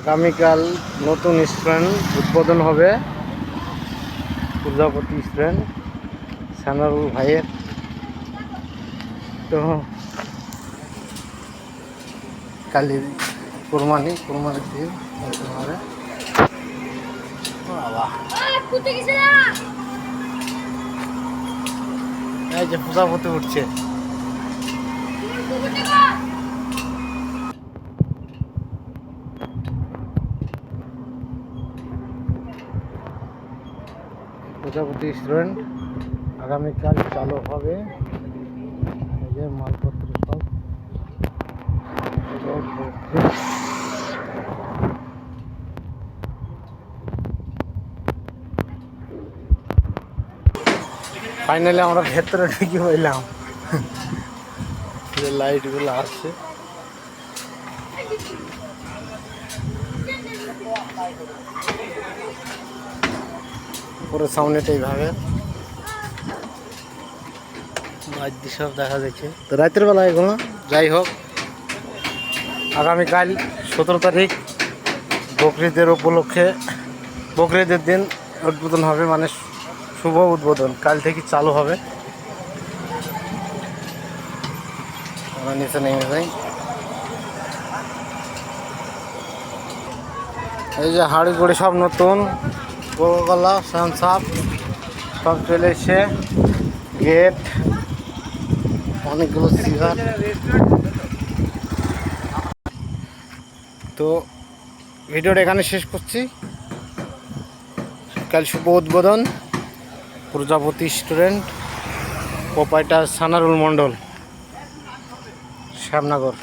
আগামীকাল নতুন স্ট্যান্ড উদ্বোধন হবে। প্রজাপতি স্ট্যান্ড সানারুল ভাইয়ের। তো কালির কোরবানি, কোরবানির দিন নতুন হবে। বাবা। কুত্তে গেছে না এই যে প্রজাপতি উঠছে। প্রজাপতি স্টুডেন্ট আগামীকাল চালু হবে। এই যে মালপত্র সব। এগুলো ভর্তি। ফাইনালি আমরা ভেতরে ঢুকে হইলাম লাইটগুলো আসছে পুরো সামনেটা এইভাবে। বাদ্য সব দেখা যাচ্ছে। তো রাতের বেলা এগুলো? যাই হোক আগামীকাল সতেরো তারিখ বকরিদের উপলক্ষে বকরিদের দিন উদ্বোধন হবে মানে শুভ উদ্বোধন। কাল থেকে চালু হবে। আমরা নিচে নেমে যাই। এই যে হাড়ি গুড়ি সব নতুন। কোকাকোলা সাপ সব চলে এসছে। গেট অনেকগুলো সিগার তো ভিডিওটা এখানে শেষ করছি। কাল শুভ উদ্বোধন। Prajapati student proprietor Sanarul Mondal, Shyamnagar.